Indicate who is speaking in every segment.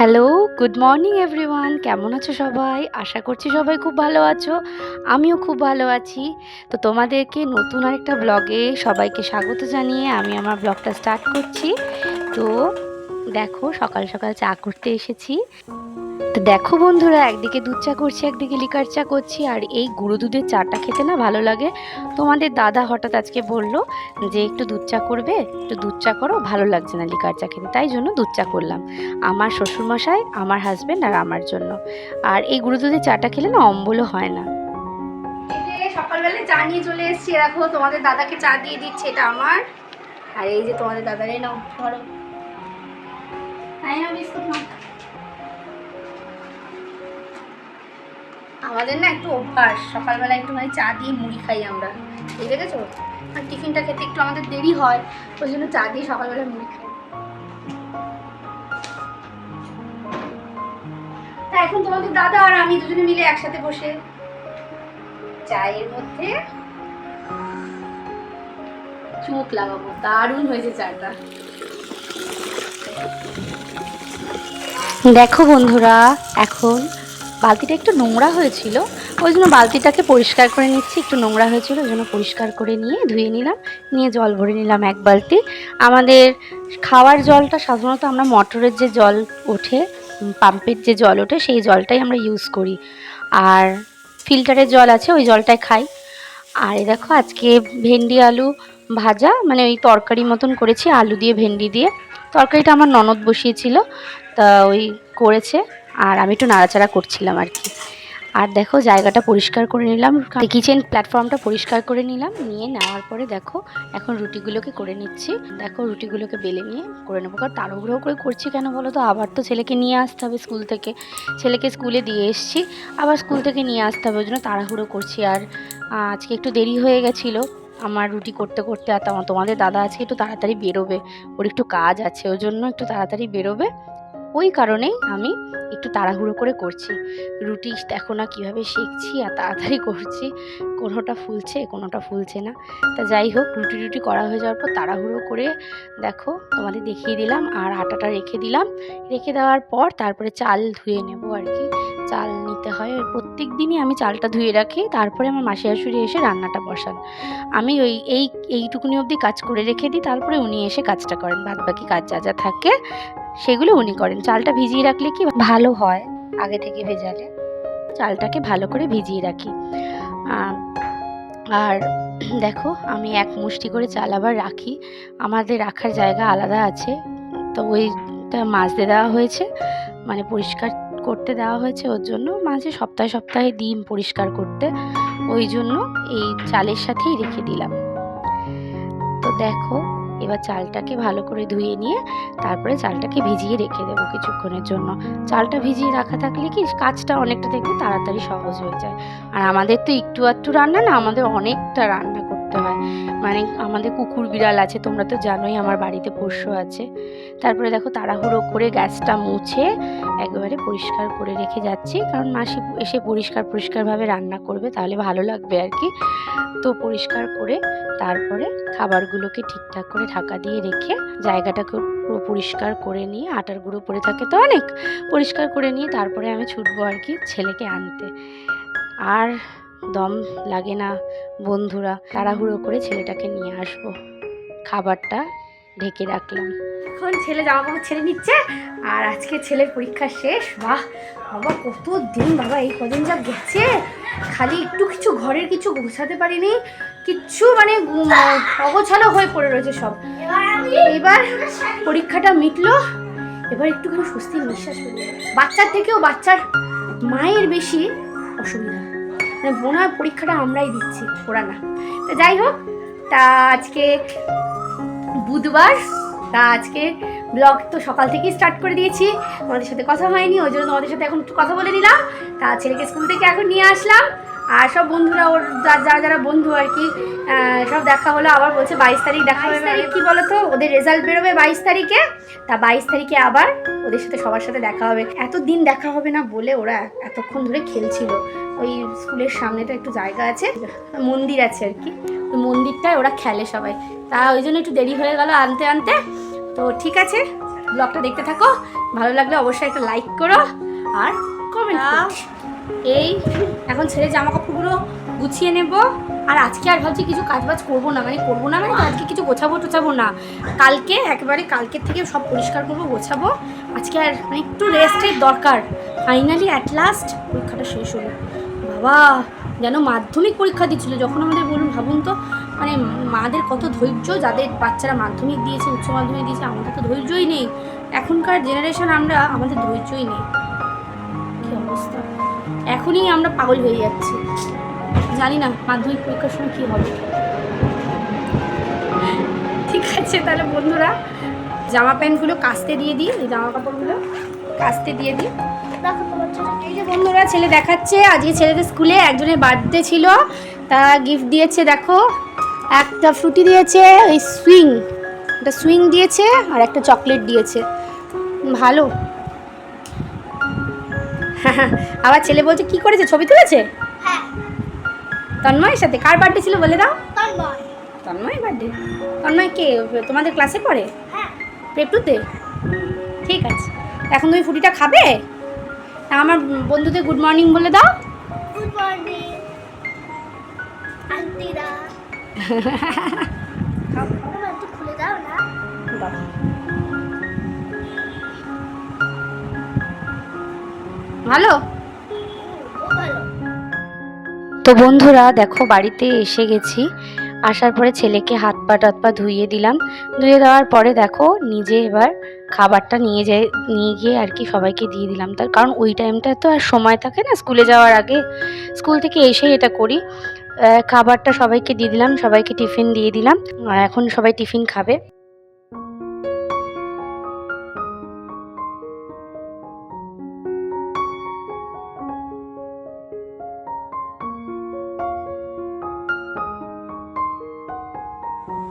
Speaker 1: Hello, good morning everyone. কেমন আছো সবাই? আশা করছি সবাই খুব ভালো আছো। আমিও খুব ভালো আছি। তো তোমাদেরকে নতুন আরেকটা ব্লগে সবাইকে স্বাগত জানিয়ে আমি আমার ব্লগটা স্টার্ট করছি। তো দেখো, সকাল সকাল চা করতে এসেছি। তো দেখো বন্ধুরা, একদিকে দুধ চা করছি, একদিকে লিকার চা করছি, আর এই গুঁড়ো দুধের চাটা খেতে না ভালো লাগে। তোমাদের দাদা হঠাৎ আজকে বলল যে, একটু দুধ চা করবে, একটু দুধ চা করো, ভালো লাগছে না লিকার চা খেতে। তাই জন্য দুধ চা করলাম। আমার শ্বশুরমশাই, আমার হাজব্যান্ড আর আমার জন্য। আর এই গুঁড়ো দুধের চাটা খেলে না অম্বলও হয় না।
Speaker 2: সকালবেলা চা নিয়ে চলে এসেছি দেখো, তোমাদের দাদাকে চা দিয়ে দিচ্ছে, এটা আমার। আর এই যে তোমাদের দাদারে নাও ধরো। বিস্কুট আমাদের না একটু অভ্যাস। সকালবেলা একটুখানি চা দিয়ে মুড়ি খাই আমরা। ঠিক দেখেছ? আর টিফিনটা খেতে একটু আমাদের দেরি হয়, ওই জন্য চা দিয়ে সকালবেলা মুড়ি খাই। তা এখন তোমাদের দাদা আর আমি দুজনে মিলে একসাথে বসে চায়ের মধ্যে চোখ লাগাবো। দারুণ হয়েছে চাটা।
Speaker 1: দেখো বন্ধুরা, এখন বালতিটা একটু নোংরা হয়েছিল, ওই জন্য বালতিটাকে পরিষ্কার করে নিচ্ছি, একটু নোংরা হয়েছিল, ওই জন্য পরিষ্কার করে নিয়ে ধুয়ে নিলাম, নিয়ে জল ভরে নিলাম এক বালতি। আমাদের খাওয়ার জলটা সাধারণত আমরা মটরের যে জল ওঠে পাম্পের যে জল ওঠে, সেই জলটাই আমরা ইউজ করি। আর ফিল্টারের জল আছে, ওই জলটাই খাই। আর এই দেখো, আজকে ভেন্ডি, আলু ভাজা মানে ওই তরকারি মতন করেছি, আলু দিয়ে, ভেন্ডি দিয়ে। তরকারিটা আমার ননদ বসিয়েছিল, তা ওই করেছে। আর আমি একটু নাড়াচাড়া করছিলাম আর কি। আর দেখো, জায়গাটা পরিষ্কার করে নিলাম। কিচেন প্ল্যাটফর্মটা পরিষ্কার করে নিলাম। নিয়ে নেওয়ার পরে দেখো, এখন রুটিগুলোকে করে নিচ্ছি। দেখো, রুটিগুলোকে বেলে নিয়ে করে নেব। কারণ তাড়াহুড়ো করে করছি কেন বলো তো? আবার তো ছেলেকে নিয়ে আসতে হবে স্কুল থেকে। ছেলেকে স্কুলে দিয়ে এসছি। আবার স্কুল থেকে নিয়ে আসতে হবে। ওই জন্য তাড়াহুড়ো করছি। আর আজকে একটু দেরি হয়ে গেছিল আমার রুটি করতে করতে। আর তোমা- তোমাদের দাদা আজকে একটু তাড়াতাড়ি বেরোবে। ওর একটু কাজ আছে। ওই জন্য একটু তাড়াতাড়ি বেরোবে। ওই কারণেই আমি একটু তাড়াহুড়ো করে করছি। রুটি দেখো না কীভাবে শিখছি আর তাড়াতাড়ি করছি। কোনোটা ফুলছে কোনোটা ফুলছে না। তা যাই হোক, রুটি রুটি করা হয়ে যাওয়ার পর তাড়াহুড়ো করে দেখো তোমাদের দেখিয়ে দিলাম আর আটাটা রেখে দিলাম। রেখে দেওয়ার পর তারপরে চাল ধুয়ে নেব আর কি। চাল নিতে হয়। প্রত্যেক দিনই আমি চালটা ধুয়ে রাখি। তারপরে আমার মাসি শাশুড়ি এসে রান্নাটা বসান। আমি ওই এই, এইটুকুনি অবধি কাজ করে রেখে দিই। তারপরে উনি এসে কাজটা করেন। বাদ বাকি কাজ যা যা থাকে সেগুলো উনি করেন। চালটা ভিজিয়ে রাখলে কি ভালো হয় আগে থেকে ভেজালে? চালটাকে ভালো করে ভিজিয়ে রাখি। আর দেখো, আমি এক মুষ্টি করে চাল আবার রাখি। আমাদের রাখার জায়গা আলাদা আছে। তো ওইটা মাজতে দেওয়া হয়েছে। মানে পরিষ্কার করতে দেওয়া হয়েছে ওর জন্য। মাঝে সপ্তাহে সপ্তাহে ডিম পরিষ্কার করতে। ওই জন্য এই চালের সাথেই রেখে দিলাম। তো দেখো এবার চালটাকে ভালো করে ধুয়ে নিয়ে তারপরে চালটাকে ভিজিয়ে রেখে দেবো কিছুক্ষণের জন্য। চালটা ভিজিয়ে রাখা থাকলে কি কাজটা অনেকটা দেখবে তাড়াতাড়ি সহজ হয়ে যায়। আর আমাদের তো একটু আধটু রান্না না, আমাদের অনেকটা রান্না করতে হয়। মানে আমাদের কুকুর বিড়াল আছে, তোমরা তো জানোই আমার বাড়িতে পোষ্য আছে। তারপরে দেখো তাড়াহুড়ো করে গ্যাসটা মুছে একেবারে পরিষ্কার করে রেখে যাচ্ছি। কারণ মাসি এসে পরিষ্কার পরিষ্কারভাবে রান্না করবে, তাহলে ভালো লাগবে আর কি। তো পরিষ্কার করে তারপরে খাবারগুলোকে ঠিকঠাক করে ঢাকা দিয়ে রেখে জায়গাটাকে পুরো পরিষ্কার করে নিয়ে, আটার গুঁড়ো পড়ে থাকে তো অনেক, পরিষ্কার করে নিয়ে তারপরে আমি ছুটবো আর কি ছেলেকে আনতে। আর দম লাগে না বন্ধুরা। তাড়াহুড়ো করে ছেলেটাকে নিয়ে আসব। খাবারটা ঢেকে রাখলাম।
Speaker 2: এখন ছেলে জামা কাপড় ছেড়ে নিচ্ছে, আর আজকে ছেলের পরীক্ষা শেষ। বাহ, বাবা, কত দিন বাবা, এই কদিন যা গেছে। খালি একটু কিছু ঘরের কিছু গোছাতে পারিনি। কিচ্ছু মানে অগোছালো হয়ে পড়ে রয়েছে সব। এবার পরীক্ষাটা মিটলো। এবার একটুখানি স্বস্তির নিঃশ্বাস বাচ্চার থেকেও বাচ্চার মায়ের বেশি অসুবিধা। মানে বোনার পরীক্ষাটা আমরাই দিচ্ছি, ওরা না। তো যাই হোক, তা আজকে বুধবার, তা আজকে ব্লগ তো সকাল থেকেই স্টার্ট করে দিয়েছি, তোমাদের সাথে কথা হয়নি, ওই জন্য তোমাদের সাথে এখন একটু কথা বলে নিলাম। তা ছেলেকে স্কুল থেকে এখন নিয়ে আসলাম। আর সব বন্ধুরা ওর যা- যারা যারা বন্ধু আর কি সব দেখা হলো আবার বলছে বাইশ তারিখ দেখা হবে। তারিখ। কি তো ওদের রেজাল্ট বেরোবে বাইশ তারিখে তা বাইশ তারিখে আবার ওদের সাথে সবার সাথে দেখা হবে। এত দিন দেখা হবে না বলে ওরা এতক্ষণ ধরে খেলছিল। ওই স্কুলের সামনে তো একটু জায়গা আছে মন্দির আছে আর কি। মন্দিরটায় ওরা খেলে সবাই। তা ওই জন্য একটু দেরি হয়ে গেল আনতে আনতে। তো ঠিক আছে ব্লগটা দেখতে থাকো। ভালো লাগলে অবশ্যই একটা লাইক করো আর কমেন্ট এই, এখন ছেলে জামা কাপড়গুলো গুছিয়ে নেব। আর আজকে আর ভাবছি কিছু কাজবাজ করব না মানে করব না মানে আজকে কিছু গোছাবো টোছাবো না। কালকে একেবারে কালকের থেকে সব পরিষ্কার করব, গোছাবো। আজকে আর মানে একটু রেস্টের দরকার। ফাইনালি অ্যাট লাস্ট পরীক্ষাটা শেষ হলো। বাবা, যেন মাধ্যমিক পরীক্ষা দিচ্ছিল, যখন আমাদের বলুন ভাবুন তো। মানে মাদের কত ধৈর্য, যাদের বাচ্চারা মাধ্যমিক দিয়েছে, উচ্চ মাধ্যমিক দিয়েছে, আমাদের তো ধৈর্যই নেই। এখনকার জেনারেশন আমরা আমাদের ধৈর্যই নেই। এখনই আমরা পাগল হয়ে যাচ্ছি। জানি না মাধ্যমিক পরীক্ষার সময় কী হবে। ঠিক আছে তাহলে বন্ধুরা জামা প্যান্টগুলো কাস্তে দিয়ে দিই এই জামা কাপড়গুলো কাস্তে দিয়ে দিই। এই যে বন্ধুরা ছেলে দেখাচ্ছে আজকে ছেলেদের স্কুলে একজনের বার্থডে ছিল তা গিফট দিয়েছে দেখো একটা ফ্রুটি দিয়েছে ওই সুইং একটা সুইং দিয়েছে আর একটা চকলেট দিয়েছে। ভালো। আবার ছেলে বলছে কি করেছে? ছবি তুলেছে?
Speaker 3: হ্যাঁ।
Speaker 2: তন্ময়ের সাথে। কার বার্থডে ছিল বলে দাও।
Speaker 3: তন্ময়।
Speaker 2: বার্থডে তন্ময় কে? তোমাদের ক্লাসে পড়ে?
Speaker 3: হ্যাঁ।
Speaker 2: পেটুতে ঠিক আছে। এখন তুমি ফুটিটা খাবে? আমার বন্ধুদের গুড মর্নিং বলে দাও।
Speaker 3: Good morning আন্টিরা। খুলে দাও না।
Speaker 2: ভালো?
Speaker 1: তো বন্ধুরা, দেখো, বাড়িতে এসে গেছি। আসার পরে ছেলেকে হাত পা টাত পা ধুইয়ে দিলাম। ধুয়ে দেওয়ার পরে দেখো, নিজে এবার খাবারটা নিয়ে যাই নিয়ে গিয়ে আর কি সবাইকে দিয়ে দিলাম। তার কারণ ওই টাইমটা তো আর সময় থাকে না স্কুলে যাওয়ার আগে। স্কুল থেকে এসেই এটা করি। খাবারটা সবাইকে দিয়ে দিলাম, সবাইকে টিফিন দিয়ে দিলাম। এখন সবাই টিফিন খাবে।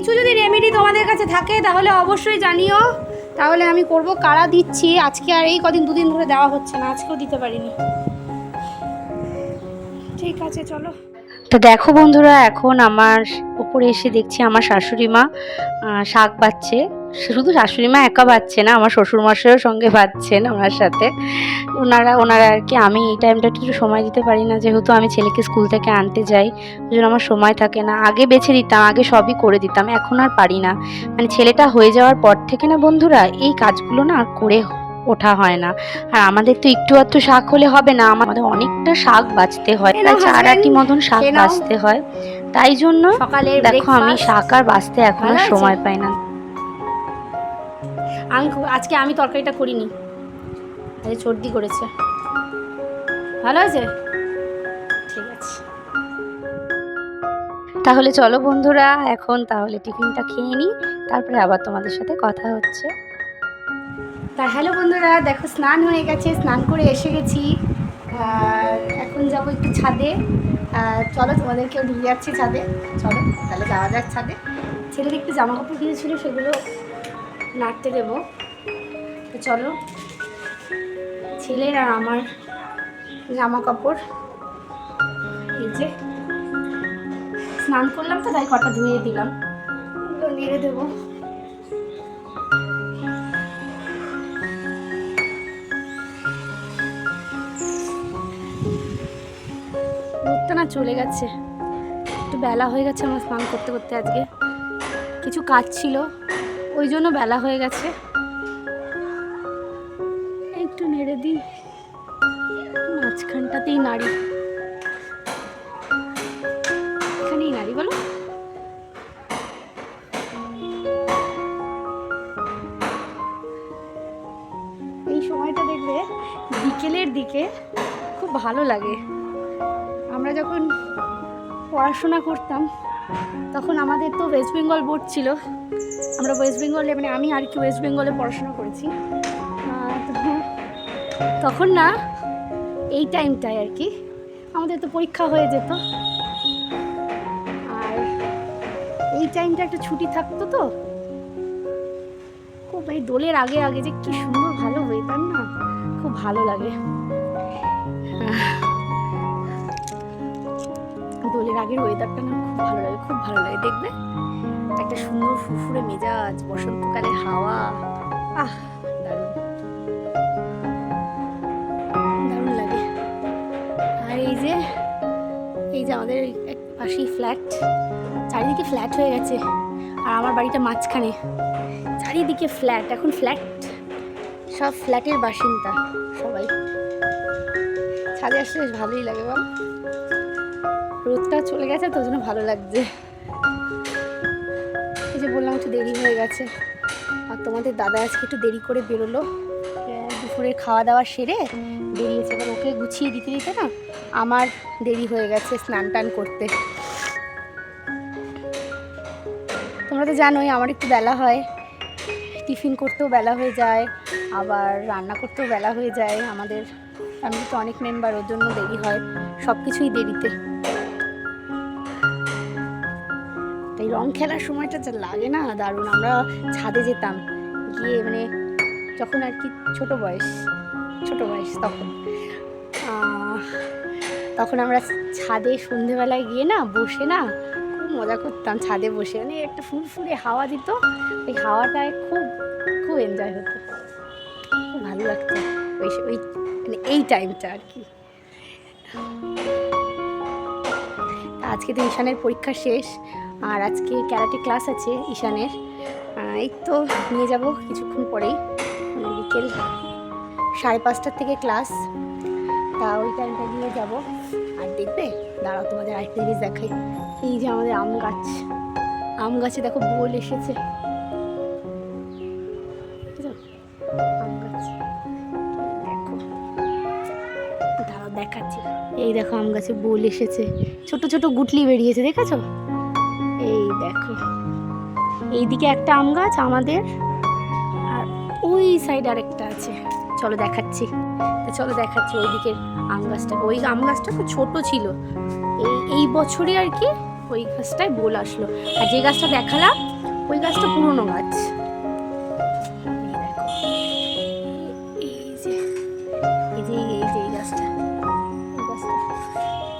Speaker 2: কিছু যদি রেমেডি তোমাদের কাছে থাকে, তাহলে অবশ্যই জানিও। তাহলে আমি করব কারা দিচ্ছি? আজকে আর এই কদিন দুদিন ধরে দেওয়া হচ্ছে না, আজকেও দিতে পারিনি। ঠিক আছে, চলো।
Speaker 1: তো দেখো বন্ধুরা, এখন আমার উপরে এসে দেখছি আমার শাশুড়ি মা শাক বাচ্ছে। শুধু শাশুড়ি মা একা বাচ্ছে না আমার শ্বশুর মশাইও সঙ্গে বাচ্ছেন ওনার সাথে। ওনারা ওনারা আর কি আমি এই টাইমটা একটু সময় দিতে পারি না যেহেতু আমি ছেলেকে স্কুল থেকে আনতে যাই ওই জন্য আমার সময় থাকে না। আগে বেছে দিতাম আগে সবই করে দিতাম এখন আর পারি না। মানে ছেলেটা হয়ে যাওয়ার পর থেকে না বন্ধুরা এই কাজগুলো না আর করে ওঠা হয় না। আর আমাদের তো একটু আধটু শাক হলে হবে না আমাদের অনেকটা শাক বাঁচতে হয়। চার আটি মতন শাক বাঁচতে হয়। তাই জন্য দেখো আমি শাক আর বাঁচতে এখন আর সময় পাই না।
Speaker 2: আমি আজকে আমি তরকারিটা করিনি। আজকে সর্দি করেছে। ভালো আছে ঠিক আছে।
Speaker 1: তাহলে চলো বন্ধুরা, এখন তাহলে টিফিনটা খেয়ে নিই। তারপরে আবার তোমাদের সাথে কথা হচ্ছে।
Speaker 2: তা হ্যালো বন্ধুরা, দেখো স্নান হয়ে গেছে, স্নান করে এসে গেছি। আর এখন যাব একটু ছাদে। আর চলো তোমাদেরকেও নিয়ে যাচ্ছি ছাদে। চলো, তাহলে যাওয়া যাক ছাদে। ছেলের একটু জামা কাপড় কিনেছিল, সেগুলো নাড়তে দেবো। তো চলো, ছেলের আর আমার জামা কাপড় এই যে, স্নান করলাম তো, তাই কটা ধুয়ে দিলাম। নেড়ে দেবো। না চলে গেছে। একটু বেলা হয়ে গেছে আমার স্নান করতে করতে আজকে। কিছু কাজ ছিল। ওই জন্য বেলা হয়ে গেছে। একটু নেড়ে দিই। মাঝখানটাতেই নাড়ি। এখানেই নাড়ি, বলো। এই সময়টা দেখবে বিকেলের দিকে খুব ভালো লাগে। আমরা যখন পড়াশোনা করতাম তখন আমাদের তো ওয়েস্ট বেঙ্গল বোর্ড ছিল। আমরা ওয়েস্ট বেঙ্গলে মানে আমি আর কি ওয়েস্ট বেঙ্গলে পড়াশোনা করেছি। তখন না, এই টাইমটায় আর কি, আমাদের তো পরীক্ষা হয়ে যেত। আর এই টাইমটা একটা ছুটি থাকতো তো। খুব এই দোলের আগে আগে যে কি সুন্দর ভালো ওয়েদার না, খুব ভালো লাগে। দোলের আগের ওয়েদারটা না খুব ভালো লাগে, খুব ভালো লাগে। দেখবে একটা সুন্দর ফুরফুরে মেজাজ, বসন্তকালের হাওয়া। আহ, দারুণ। দারুণ লাগে। আর এই যে এই যে আমাদের এক পাশেই ফ্ল্যাট চারিদিকে ফ্ল্যাট হয়ে গেছে। আর আমার বাড়িটা মাঝখানে। চারিদিকে ফ্ল্যাট এখন ফ্ল্যাট সব ফ্ল্যাটের বাসিন্দা সবাই। ছাদে আসলে বেশ ভালোই লাগে বল রোদটা চলে গেছে তো জন্য ভালো লাগছে। এই যে বললাম একটু দেরি হয়ে গেছে। আর তোমাদের দাদা আজকে একটু দেরি করে বেরোলো। দুপুরে খাওয়া দাওয়া সেরে বেরিয়েছে। এবার ওকে গুছিয়ে দিতে দিতে না আমার দেরি হয়ে গেছে স্নান টান করতে। তোমরা তো জানোই আমার একটু বেলা হয়। টিফিন করতেও বেলা হয়ে যায়, আবার রান্না করতেও বেলা হয়ে যায়। আমাদের ফ্যামিলিতে অনেক মেম্বার ওর জন্য দেরি হয় সব কিছুই দেরিতে। রং খেলার সময়টা যা লাগে না, দারুণ। আমরা ছাদে যেতাম, গিয়ে মানে যখন আর কি ছোট বয়স ছোট বয়স তখন। তখন আমরা ছাদে সন্ধেবেলায় গিয়ে না বসে না খুব মজা করতাম ছাদে বসে। মানে একটা ফুরফুরে হাওয়া দিত, ওই হাওয়াটায় খুব খুব এনজয় হতো। খুব ভালো লাগতো ওই ওই মানে এই টাইমটা আর কি। আজকে তো ঈশানের পরীক্ষা শেষ। আর আজকে ক্যারাটে ক্লাস আছে ঈশানের। এই তো নিয়ে যাব কিছুক্ষণ পরেই। মানে বিকেল সাড়ে পাঁচটার থেকে ক্লাস। তা ওই টাইমটা নিয়ে যাব। আর দেখবে? দাঁড়াও, তোমাদের আরেকটা জিনিস দেখাই। এই যে আমাদের আম গাছ। আম গাছে দেখো বোল এসেছে। দেখো। দেখাচ্ছি। এই দেখো আম গাছে বোল এসেছে। ছোট ছোট গুটলি বেরিয়েছে, দেখেছ? দেখো। এইদিকে একটা আম গাছ আমাদের, আর ওই সাইড আর একটা আছে। চলো দেখাচ্ছি। তা চলো দেখাচ্ছি ওই দিকের আম গাছটা ওই আম গাছটা খুব ছোট ছিল। এই এই বছরে আর কি ওই গাছটায় বোল আসলো। আর যে গাছটা দেখালাম, ওই গাছটা পুরনো গাছ।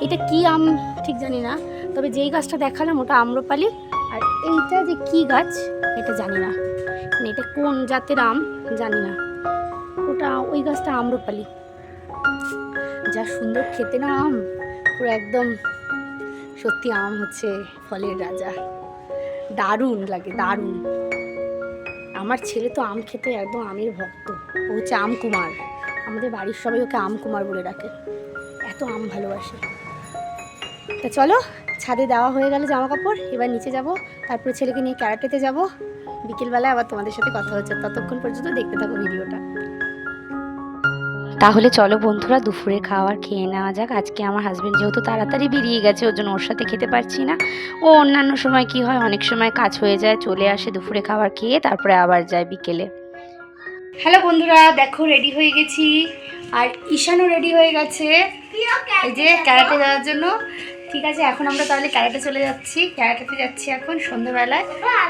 Speaker 2: এটা কি আম ঠিক জানি না, তবে যেই গাছটা দেখালাম ওটা আম্রপালি। এইটা যে কি গাছ, এটা জানি না। মানে এটা কোন জাতের আম, জানি না। ওটা ওই গাছটা আম্রপালি। যা সুন্দর খেতে না আম, পুরো একদম সত্যি আম হচ্ছে ফলের রাজা। দারুণ লাগে, দারুণ। আমার ছেলে তো আম খেতে একদম আমের ভক্ত। ও হচ্ছে আম কুমার আমাদের বাড়ির সবাই ওকে আম কুমার বলে ডাকে। এত আম ভালোবাসে। তা চলো ছাদে দেওয়া হয়ে গেল জামা কাপড় এবার নিচে যাব তারপরে ছেলেকে নিয়ে ক্যারাটেতে যাব। বিকেলবেলায় আবার তোমাদের সাথে কথা হচ্ছে ততক্ষণ পর্যন্ত দেখতে থাকো ভিডিওটা।
Speaker 1: তাহলে চলো বন্ধুরা দুপুরে খাওয়ার খেয়ে নেওয়া যাক। আজকে আমার হাজব্যান্ড যেহেতু তাড়াতাড়ি বেরিয়ে গেছে ওর জন্য ওর সাথে খেতে পারছি না। ও অন্যান্য সময় কি হয় অনেক সময় কাজ হয়ে যায় চলে আসে দুপুরে খাবার খেয়ে তারপরে আবার যায় বিকেলে।
Speaker 2: হ্যালো বন্ধুরা দেখো রেডি হয়ে গেছি। আর ঈশানও রেডি হয়ে গেছে। এই যে ক্যারাটে যাওয়ার জন্য। ঠিক আছে, এখন আমরা তাহলে ক্যারাটে চলে যাচ্ছি। ক্যারাটেতে যাচ্ছি এখন সন্ধ্যেবেলায়।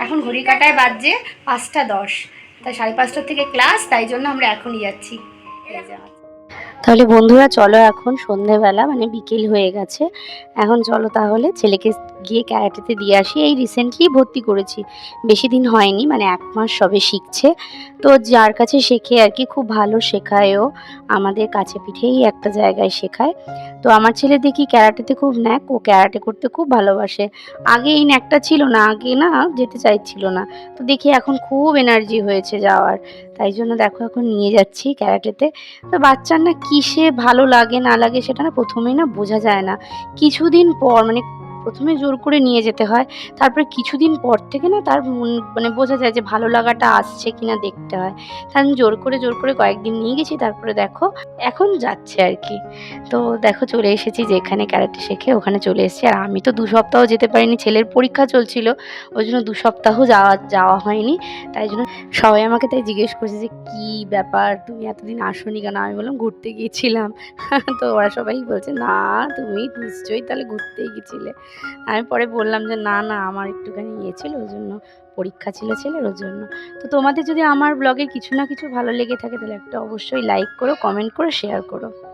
Speaker 2: এখন ঘড়ি কাটায় বাজছে পাঁচটা দশ। তাই সাড়ে পাঁচটার থেকে ক্লাস, তাই জন্য আমরা এখনই যাচ্ছি।
Speaker 1: তাহলে বন্ধুরা চলো এখন সন্ধেবেলা মানে বিকেল হয়ে গেছে। এখন চলো তাহলে ছেলেকে গিয়ে ক্যারাটেতে দিয়ে আসি। এই রিসেন্টলি ভর্তি করেছি। বেশি দিন হয়নি মানে এক মাস সবে শিখছে। তো যার কাছে শেখে আর কি, খুব ভালো শেখায়ও। আমাদের কাছে পিঠেই একটা জায়গায় শেখায়। তো আমার ছেলে দেখি ক্যারাটেতে খুব ন্যাক, ও ক্যারাটে করতে খুব ভালোবাসে। আগে এই ন্যাকটা ছিল না, আগে না যেতে চাইছিল না। তো দেখি এখন খুব এনার্জি হয়েছে যাওয়ার। তাই জন্য দেখো এখন নিয়ে যাচ্ছি ক্যারাটেতে। তো বাচ্চার না কিসে ভালো লাগে না লাগে সেটা না প্রথমেই না বোঝা যায় না। কিছুদিন পর মানে প্রথমে জোর করে নিয়ে যেতে হয়, তারপরে কিছুদিন পর থেকে না তার মন মানে বোঝা যায় যে ভালো লাগাটা আসছে কিনা দেখতে হয়। আমি জোর করে জোর করে কয়েকদিন নিয়ে গেছি, তারপরে দেখো এখন যাচ্ছে আর কি। তো দেখো চলে এসেছি যেখানে ক্যারাটে শেখে, ওখানে চলে এসেছি। আর আমি তো দু সপ্তাহ যেতে পারিনি, ছেলের পরীক্ষা চলছিল, ওই জন্য দু সপ্তাহ যাওয়া যাওয়া হয়নি। তাই জন্য সবাই আমাকে তাই জিজ্ঞেস করছে যে কি ব্যাপার, তুমি এতদিন আসোনি কেন? আমি বললাম ঘুরতে গিয়েছিলাম। তো ওরা সবাই বলছে, না, তুমি নিশ্চয়ই তাহলে ঘুরতেই গেছিলে। আমি পরে বললাম যে, না না, আমার একটুখানি ইয়ে ছিল, ওই জন্য পরীক্ষা ছিল ছেলের ওর জন্য। তো তোমাদের যদি আমার ব্লগে কিছু না কিছু ভালো লেগে থাকে, তাহলে একটা অবশ্যই লাইক করো কমেন্ট করো শেয়ার করো।